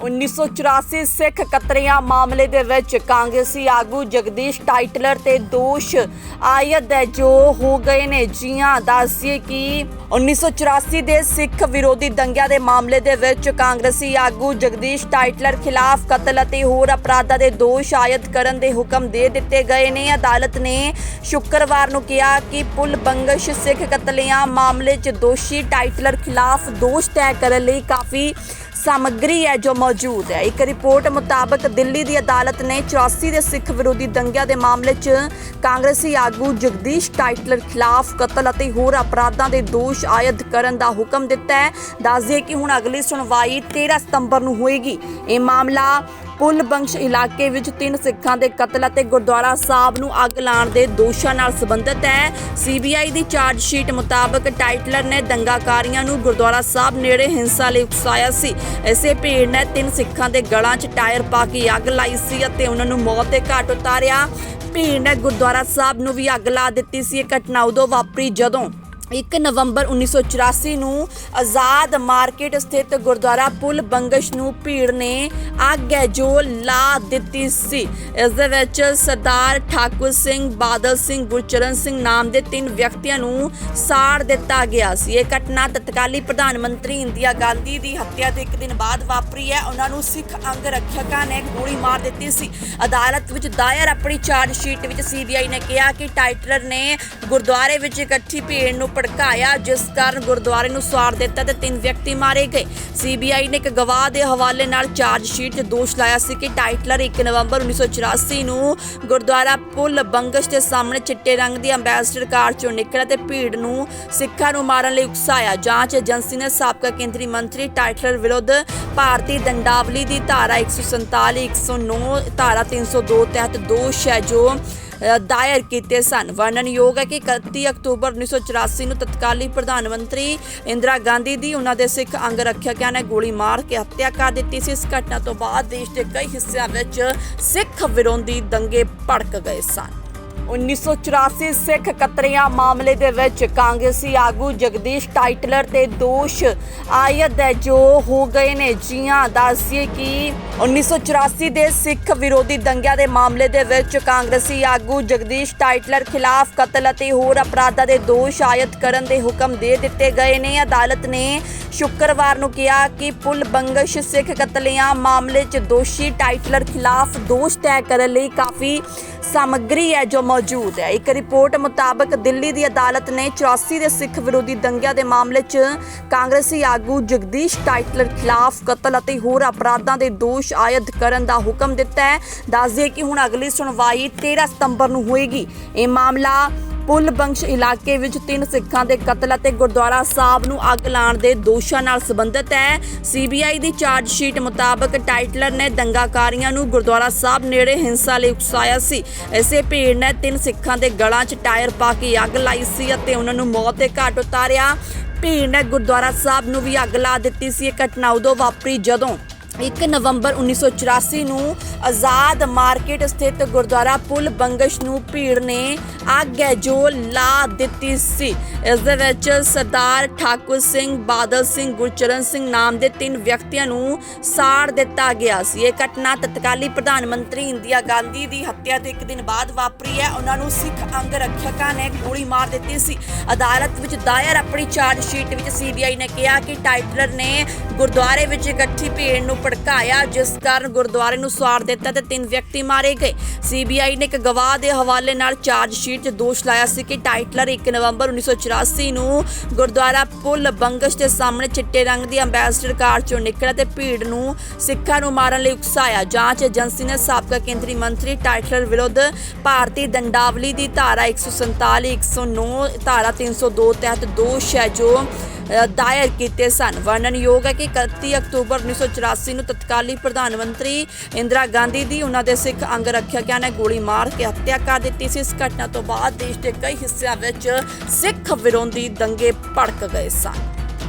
1984 ਸਿੱਖ ਕਤਰੀਆਂ ਮਾਮਲੇ ਦੇ ਵਿੱਚ ਕਾਂਗਰਸੀ ਆਗੂ ਜਗਦੀਸ਼ ਟਾਈਟਲਰ ਤੇ ਦੋਸ਼ ਆਇਦ ਹੈ, ਜੋ ਹੋ ਗਏ ਨੇ। ਜੀਆਂ ਦੱਸਿਏ ਕਿ 1984 ਦੇ ਸਿੱਖ ਵਿਰੋਧੀ ਦੰਗਿਆਂ ਦੇ ਮਾਮਲੇ ਦੇ ਵਿੱਚ ਕਾਂਗਰਸੀ ਆਗੂ ਜਗਦੀਸ਼ ਟਾਈਟਲਰ ਖਿਲਾਫ ਕਤਲ ਅਤੇ ਹੋਰ ਅਪਰਾਧਾਂ ਦੇ ਦੋਸ਼ ਆਇਦ ਕਰਨ ਦੇ ਹੁਕਮ ਦੇ ਦਿੱਤੇ ਗਏ ਨੇ। ਅਦਾਲਤ ਨੇ ਸ਼ੁੱਕਰਵਾਰ ਨੂੰ ਕਿਹਾ ਕਿ ਪੁਲ ਬੰਗਸ਼ ਸਿੱਖ ਕਤਲਿਆਂ ਮਾਮਲੇ 'ਚ ਦੋਸ਼ੀ ਟਾਈਟਲਰ ਖਿਲਾਫ ਦੋਸ਼ ਤੈਅ ਕਰਨ ਲਈ ਕਾਫੀ ਸਮੱਗਰੀ ਹੈ ਜੋ ਮੌਜੂਦ ਹੈ। ਇੱਕ ਰਿਪੋਰਟ ਮੁਤਾਬਕ ਦਿੱਲੀ ਦੀ ਅਦਾਲਤ ਨੇ 84 ਦੇ ਸਿੱਖ ਵਿਰੋਧੀ ਦੰਗਿਆਂ ਦੇ ਮਾਮਲੇ 'ਚ ਕਾਂਗਰਸੀ ਆਗੂ ਜਗਦੀਸ਼ ਟਾਈਟਲਰ ਖਿਲਾਫ ਕਤਲ ਅਤੇ ਹੋਰ ਅਪਰਾਧਾਂ ਦੇ ਦੋਸ਼ ਆਇਦ ਕਰਨ ਦਾ ਹੁਕਮ ਦਿੱਤਾ ਹੈ। ਦੱਸਦੇ ਕਿ ਹੁਣ ਅਗਲੀ ਸੁਣਵਾਈ 13 ਸਤੰਬਰ ਨੂੰ ਹੋਏਗੀ। ਇਹ ਮਾਮਲਾ ਪੁਲ ਬੰਸ਼ ਇਲਾਕੇ ਵਿੱਚ ਤਿੰਨ ਸਿੱਖਾਂ ਦੇ ਕਤਲ ਅਤੇ ਗੁਰਦੁਆਰਾ ਸਾਹਿਬ ਨੂੰ ਅੱਗ ਲਾਉਣ ਦੇ ਦੋਸ਼ਾਂ ਨਾਲ ਸੰਬੰਧਿਤ ਹੈ। ਸੀਬੀਆਈ ਦੀ ਚਾਰਜ ਸ਼ੀਟ ਮੁਤਾਬਕ ਟਾਈਟਲਰ ਨੇ ਦੰਗਾਕਾਰੀਆਂ ਨੂੰ ਗੁਰਦੁਆਰਾ ਸਾਹਿਬ ਨੇੜੇ ਹਿੰਸਾ ਲਈ ਉਕਸਾਇਆ ਸੀ। ਇਸੇ ਭੀੜ ਨੇ ਤਿੰਨ ਸਿੱਖਾਂ ਦੇ ਗਲਾਂ 'ਚ ਟਾਇਰ ਪਾ ਕੇ ਅੱਗ ਲਾਈ ਸੀ ਅਤੇ ਉਹਨਾਂ ਨੂੰ ਮੌਤ ਦੇ ਘਾਟ ਉਤਾਰਿਆ। ਭੀੜ ਨੇ ਗੁਰਦੁਆਰਾ ਸਾਹਿਬ ਨੂੰ ਵੀ ਅੱਗ ਲਾ ਦਿੱਤੀ ਸੀ। ਇਹ ਘਟਨਾ ਉਦੋਂ ਵਾਪਰੀ ਜਦੋਂ 1 ਨਵੰਬਰ 1984 ਨੂੰ ਆਜ਼ਾਦ ਮਾਰਕੀਟ ਸਥਿਤ ਗੁਰਦੁਆਰਾ ਪੁਲ ਬੰਗਸ਼ ਨੂੰ ਭੀੜ ਨੇ ਅੱਗ ਹੈ ਜੋ ਲਾ ਦਿੱਤੀ ਸੀ। ਇਸ ਦੇ ਵਿੱਚ ਸਰਦਾਰ ਠਾਕੁਰ ਸਿੰਘ, ਬਾਦਲ ਸਿੰਘ, ਗੁਰਚਰਨ ਸਿੰਘ ਨਾਮ ਦੇ ਤਿੰਨ ਵਿਅਕਤੀਆਂ ਨੂੰ ਸਾੜ ਦਿੱਤਾ ਗਿਆ ਸੀ। ਇਹ ਘਟਨਾ ਤਤਕਾਲੀ ਪ੍ਰਧਾਨ ਮੰਤਰੀ ਇੰਦਰਾ ਗਾਂਧੀ ਦੀ ਹੱਤਿਆ ਦੇ ਇੱਕ ਦਿਨ ਬਾਅਦ ਵਾਪਰੀ ਹੈ। ਉਹਨਾਂ ਨੂੰ ਸਿੱਖ ਅੰਗ ਰੱਖਿਅਕਾਂ ਨੇ ਗੋਲੀ ਮਾਰ ਦਿੱਤੀ ਸੀ। ਅਦਾਲਤ ਵਿੱਚ ਦਾਇਰ ਆਪਣੀ ਚਾਰਜ ਸ਼ੀਟ ਵਿੱਚ ਸੀਬੀਆਈ ਨੇ ਕਿਹਾ ਕਿ ਟਾਈਟਲਰ ਨੇ ਗੁਰਦੁਆਰੇ ਵਿੱਚ ਇਕੱਠੀ ਭੀੜ ਨੂੰ ਭੜਕਾਇਆ, ਜਿਸ ਕਾਰਨ ਗੁਰਦੁਆਰੇ ਨੂੰ ਸਾੜ ਦਿੱਤਾ ਤੇ ਤਿੰਨ ਵਿਅਕਤੀ ਮਾਰੇ ਗਏ। ਸੀਬੀਆਈ ਨੇ ਇੱਕ ਗਵਾਹ ਦੇ ਹਵਾਲੇ ਨਾਲ ਚਾਰਜ ਸ਼ੀਟ 'ਚ ਦੋਸ਼ ਲਾਇਆ ਸੀ ਕਿ ਟਾਈਟਲਰ 1 ਨਵੰਬਰ 1984 ਨੂੰ ਗੁਰਦੁਆਰਾ ਪੁੱਲ ਬੰਗਸ਼ ਦੇ ਸਾਹਮਣੇ ਚਿੱਟੇ ਰੰਗ ਦੀ ਅੰਬੈਸਡਰ ਕਾਰ 'ਚੋਂ ਨਿਕਲਿਆ ਤੇ ਭੀੜ ਨੂੰ ਸਿੱਖਾਂ ਨੂੰ ਮਾਰਨ ਲਈ ਉਕਸਾਇਆ। ਜਾਂਚ ਏਜੰਸੀ ਨੇ ਸਾਬਕਾ ਕੇਂਦਰੀ ਮੰਤਰੀ ਟਾਈਟਲਰ ਵਿਰੁੱਧ ਭਾਰਤੀ ਦੰਡਾਵਲੀ ਦੀ ਧਾਰਾ 147 109 ਧਾਰਾ 302 ਤਹਿਤ ਦੋਸ਼ ਹੈ, ਜੋ ਦਾਇਰ ਕੀਤੇ ਸਨ। ਵਰਣਨਯੋਗ ਹੈ ਕਿ 31 ਅਕਤੂਬਰ 1984 ਨੂੰ ਤਤਕਾਲੀ ਪ੍ਰਧਾਨ ਮੰਤਰੀ ਇੰਦਰਾ ਗਾਂਧੀ ਦੀ ਉਹਨਾਂ ਦੇ ਸਿੱਖ ਅੰਗ ਰੱਖਿਅਕਾਂ ਨੇ ਗੋਲੀ ਮਾਰ ਕੇ ਹੱਤਿਆ ਕਰ ਦਿੱਤੀ ਸੀ। ਇਸ ਘਟਨਾ ਤੋਂ ਬਾਅਦ ਦੇਸ਼ ਦੇ ਕਈ ਹਿੱਸਿਆਂ ਵਿੱਚ ਸਿੱਖ ਵਿਰੋਧੀ ਦੰਗੇ ਭੜਕ ਗਏ ਸਨ। 1984 ਸਿੱਖ ਕਤਰੀਆਂ ਮਾਮਲੇ ਦੇ ਵਿੱਚ ਕਾਂਗਰਸੀ ਆਗੂ ਜਗਦੀਸ਼ ਟਾਈਟਲਰ ਤੇ ਦੋਸ਼ ਆਇਦ ਹੈ, ਜੋ ਹੋ ਗਏ ਨੇ। ਜੀਆਂ ਦੱਸਿਏ ਕਿ 1984 ਦੇ ਸਿੱਖ ਵਿਰੋਧੀ ਦੰਗਿਆਂ ਦੇ ਮਾਮਲੇ ਦੇ ਵਿੱਚ ਕਾਂਗਰਸੀ ਆਗੂ ਜਗਦੀਸ਼ ਟਾਈਟਲਰ ਖਿਲਾਫ ਕਤਲ ਅਤੇ ਹੋਰ ਅਪਰਾਧਾਂ ਦੇ ਦੋਸ਼ ਆਇਦ ਕਰਨ ਦੇ ਹੁਕਮ ਦੇ ਦਿੱਤੇ ਗਏ ਨੇ। ਅਦਾਲਤ ਨੇ ਸ਼ੁੱਕਰਵਾਰ ਨੂੰ ਕਿਹਾ ਕਿ ਪੁਲ ਬੰਗਸ਼ ਸਿੱਖ ਕਤਲਿਆਂ ਮਾਮਲੇ 'ਚ ਦੋਸ਼ੀ ਟਾਈਟਲਰ ਖਿਲਾਫ ਦੋਸ਼ ਤੈਅ ਕਰਨ ਲਈ ਕਾਫੀ ਸਮੱਗਰੀ ਹੈ, ਜੋ ਮੌਜੂਦ ਹੈ। ਇੱਕ ਰਿਪੋਰਟ ਮੁਤਾਬਕ ਦਿੱਲੀ ਦੀ ਅਦਾਲਤ ਨੇ 84 ਦੇ ਸਿੱਖ ਵਿਰੋਧੀ ਦੰਗਿਆਂ ਦੇ ਮਾਮਲੇ 'ਚ ਕਾਂਗਰਸੀ ਆਗੂ ਜਗਦੀਸ਼ ਟਾਈਟਲਰ ਖਿਲਾਫ ਕਤਲ ਅਤੇ ਹੋਰ ਅਪਰਾਧਾਂ ਦੇ ਦੋਸ਼ ਆਇਦ ਕਰਨ ਦਾ ਹੁਕਮ ਦਿੱਤਾ ਹੈ। ਦੱਸਦੇ ਕਿ ਹੁਣ ਅਗਲੀ ਸੁਣਵਾਈ 13 ਸਤੰਬਰ ਨੂੰ ਹੋਏਗੀ। ਇਹ ਮਾਮਲਾ ਪੁਲ ਬੰਗਸ਼ ਇਲਾਕੇ ਵਿੱਚ ਤਿੰਨ ਸਿੱਖਾਂ ਦੇ ਕਤਲ ਅਤੇ ਗੁਰਦੁਆਰਾ ਸਾਹਿਬ ਨੂੰ ਅੱਗ ਲਾਉਣ ਦੇ ਦੋਸ਼ਾਂ ਨਾਲ ਸੰਬੰਧਿਤ ਹੈ। ਸੀਬੀਆਈ ਦੀ ਚਾਰਜ ਸ਼ੀਟ ਮੁਤਾਬਕ ਟਾਈਟਲਰ ਨੇ ਦੰਗਾਕਾਰੀਆਂ ਨੂੰ ਗੁਰਦੁਆਰਾ ਸਾਹਿਬ ਨੇੜੇ ਹਿੰਸਾ ਲਈ ਉਕਸਾਇਆ ਸੀ। ਇਸੇ ਭੀੜ ਨੇ ਤਿੰਨ ਸਿੱਖਾਂ ਦੇ ਗਲਾਂ 'ਚ ਟਾਇਰ ਪਾ ਕੇ ਅੱਗ ਲਾਈ ਸੀ ਅਤੇ ਉਹਨਾਂ ਨੂੰ ਮੌਤ ਦੇ ਘਾਟ ਉਤਾਰਿਆ। ਭੀੜ ਨੇ ਗੁਰਦੁਆਰਾ ਸਾਹਿਬ ਨੂੰ ਵੀ ਅੱਗ ਲਾ ਦਿੱਤੀ ਸੀ। ਇਹ ਘਟਨਾ ਉਦੋਂ ਵਾਪਰੀ ਜਦੋਂ 1 ਨਵੰਬਰ 1984 ਨੂੰ ਆਜ਼ਾਦ ਮਾਰਕੀਟ ਸਥਿਤ ਗੁਰਦੁਆਰਾ ਪੁਲ ਬੰਗਸ਼ ਨੂੰ ਭੀੜ ਨੇ ਅੱਗ ਹੈ ਜੋ ਲਾ ਦਿੱਤੀ ਸੀ। ਇਸ ਦੇ ਵਿੱਚ ਸਰਦਾਰ ਠਾਕੁਰ ਸਿੰਘ, ਬਾਦਲ ਸਿੰਘ, ਗੁਰਚਰਨ ਸਿੰਘ ਨਾਮ ਦੇ ਤਿੰਨ ਵਿਅਕਤੀਆਂ ਨੂੰ ਸਾੜ ਦਿੱਤਾ ਗਿਆ ਸੀ। ਇਹ ਘਟਨਾ ਤਤਕਾਲੀ ਪ੍ਰਧਾਨ ਮੰਤਰੀ ਇੰਦਰਾ ਗਾਂਧੀ ਦੀ ਹੱਤਿਆ ਦੇ ਇੱਕ ਦਿਨ ਬਾਅਦ ਵਾਪਰੀ ਹੈ। ਉਹਨਾਂ ਨੂੰ ਸਿੱਖ ਅੰਗ ਰੱਖਿਅਕਾਂ ਨੇ ਗੋਲੀ ਮਾਰ ਦਿੱਤੀ ਸੀ। ਅਦਾਲਤ ਵਿੱਚ ਦਾਇਰ ਆਪਣੀ ਚਾਰਜ ਸ਼ੀਟ ਵਿੱਚ ਸੀਬੀਆਈ ਨੇ ਕਿਹਾ ਕਿ ਟਾਈਟਲਰ ਨੇ ਗੁਰਦੁਆਰੇ ਵਿੱਚ ਇਕੱਠੀ ਭੀੜ ਨੂੰ ਭੜਕਾਇਆ, ਜਿਸ ਕਾਰਨ ਗੁਰਦੁਆਰੇ ਨੂੰ ਸਾੜ ਦਿੱਤਾ ਤੇ ਤਿੰਨ ਵਿਅਕਤੀ ਮਾਰੇ ਗਏ। ਸੀਬੀਆਈ ਨੇ ਇੱਕ ਗਵਾਹ ਦੇ ਹਵਾਲੇ ਨਾਲ ਚਾਰਜ ਸ਼ੀਟ 'ਚ ਦੋਸ਼ ਲਾਇਆ ਸੀ ਕਿ ਟਾਈਟਲਰ 1 ਨਵੰਬਰ 1984 ਨੂੰ ਗੁਰਦੁਆਰਾ ਪੁੱਲ ਬੰਗਸ਼ ਦੇ ਸਾਹਮਣੇ ਚਿੱਟੇ ਰੰਗ ਦੀ ਅੰਬੈਸਡਰ ਕਾਰ 'ਚੋਂ ਨਿਕਲਿਆ ਤੇ ਭੀੜ ਨੂੰ ਸਿੱਖਾਂ ਨੂੰ ਮਾਰਨ ਲਈ ਉਕਸਾਇਆ। ਜਾਂਚ ਏਜੰਸੀ ਨੇ ਸਾਬਕਾ ਕੇਂਦਰੀ ਮੰਤਰੀ ਟਾਈਟਲਰ ਵਿਰੁੱਧ ਭਾਰਤੀ ਦੰਡਾਵਲੀ ਦੀ ਧਾਰਾ 147 109 ਧਾਰਾ 302 ਤਹਿਤ ਦੋਸ਼ ਹੈ, ਜੋ ਦਾਇਰ ਕੀਤੇ ਸਨ। ਵਰਣਨਯੋਗ ਹੈ ਕਿ 31 ਅਕਤੂਬਰ 1984 ਨੂੰ ਤਤਕਾਲੀ ਪ੍ਰਧਾਨ ਮੰਤਰੀ ਇੰਦਰਾ ਗਾਂਧੀ ਦੀ ਉਹਨਾਂ ਦੇ ਸਿੱਖ ਅੰਗ ਰੱਖਿਅਕਾਂ ਨੇ। ਗੋਲੀ ਮਾਰ ਕੇ ਹੱਤਿਆ ਕਰ ਦਿੱਤੀ ਸੀ। ਇਸ ਘਟਨਾ ਤੋਂ ਬਾਅਦ ਦੇਸ਼ ਦੇ ਕਈ ਹਿੱਸਿਆਂ ਵਿੱਚ ਸਿੱਖ ਵਿਰੋਧੀ ਦੰਗੇ ਭੜਕ ਗਏ ਸਨ।